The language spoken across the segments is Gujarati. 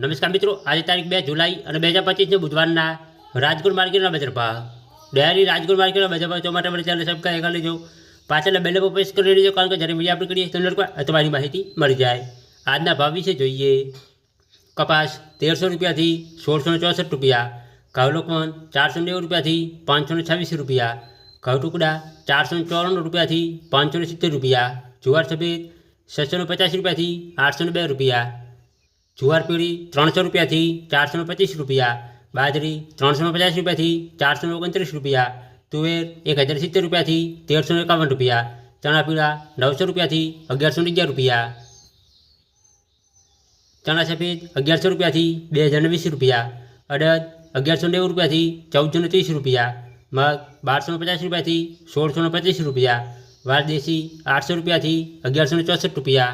नमस्कार मित्रों आज तारीख बे जुलाई और बजार पच्चीस ने बुधवार राजकोट मार्केट बजार भाव डेयरी राजकोट मार्केट बजार भाव चौमा मैंने चैनल सब्सक्राइब कर लीजिए पाचल बेले पर प्रेस कर लीजिए कारण जैसे मीडिया अपने करिए चैनल तुम्हारी महत्ति मिली जाए आज भाव विषय जो है कपास तेर सौ रुपया थी सोल सौ चौसठ रुपया कवलोकन चार सौ नौ रुपया थी पाँच सौ छवीस रुपया कव टुकड़ा चार सौ चौरान रुपया थी पाँच सौ सित्तेर रुपया जुआर सफेद छह सौ पचास रुपया थी आठ सौ बे रुपया જુવાર પીળી ત્રણસો રૂપિયાથી ચારસો પચીસ રૂપિયા બાજરી ત્રણસો પચાસ રૂપિયાથી ચારસો ઓગણત્રીસ રૂપિયા તુવેર એક હજાર સિત્તેર રૂપિયાથી તેરસો એકાવન રૂપિયા ચણા પીળા નવસો રૂપિયાથી અગિયારસો અગિયાર રૂપિયા ચણા સફેદ અગિયારસો રૂપિયાથી બે હજાર વીસ રૂપિયા અડદ અગિયારસો નેવું રૂપિયાથી ચૌદસો ત્રીસ રૂપિયા મગ બારસો પચાસ રૂપિયાથી સોળસો પચીસ રૂપિયા વારદેશી આઠસો રૂપિયાથી અગિયારસો ચોસઠ રૂપિયા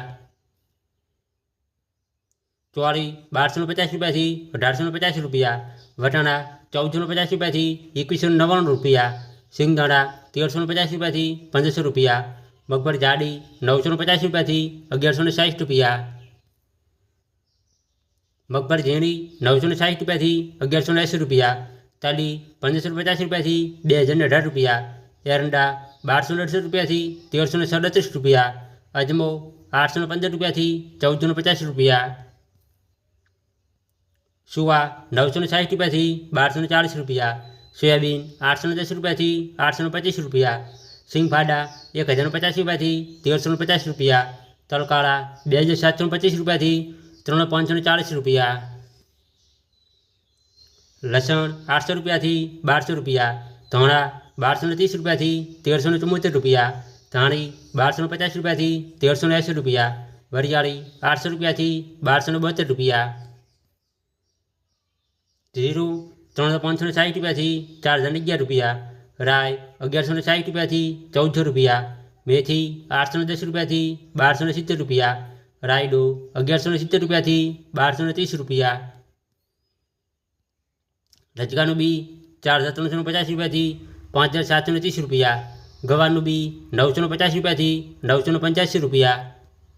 ચોળી બારસોને પચાસ રૂપિયાથી અઢારસોને પચાસ રૂપિયા વટાણા ચૌદસોને પચાસ રૂપિયાથી એકવીસો નવ્વાણું રૂપિયા સિંગદાણા તેરસોને પચાસ રૂપિયાથી પંદરસો રૂપિયા મગફળી જાડી નવસોને પચાસ રૂપિયાથી અગિયારસોને સાઠ રૂપિયા મગફળી ઝીણી નવસોને સાઠ રૂપિયાથી અગિયારસો એંસી રૂપિયા તાલી પંદરસો પચાસ રૂપિયાથી બે હજારને અઢાર રૂપિયા એરંડા બારસોને અઢસો રૂપિયાથી તેરસોને સડત્રીસ રૂપિયા અજમો આઠસોને પંદર રૂપિયાથી ચૌદસોને પચાસ રૂપિયા सुवा नौ सौ साठ रुपया थी बार सौ चालीस रुपया सोयाबीन आठ सौ दस रुपया थी आठ सौ पच्चीस रुपया सिंगफाडा एक हज़ार पचास रुपया थी तेरह सौ पचास रुपया तलकाड़ा बे हज़ार सात सौ पच्चीस रुपया थी त्रो पांच सौ चालीस रुपया लसन आठ सौ रुपया थी बार सौ रुपया धोड़ा बार सौ तीस रुपया थी तेरह सौ चौहत्तर रुपया धाणी बार सौ पचास रुपया थी तेरह सौ ऐसी रुपया वरियाड़ी आठ सौ रुपया थी बार सौ बहत्तर रुपया हिरो 3560 થી પછી 411 રૂપિયા રાય 1160 રૂપિયા થી 1400 રૂપિયા મેથી 810 રૂપિયા થી 1270 રૂપિયા રાયડો 1170 રૂપિયા થી 1230 રૂપિયા દજગાનો બી 4350 રૂપિયા થી 5730 રૂપિયા ગવરનો બી 950 રૂપિયા થી 985 રૂપિયા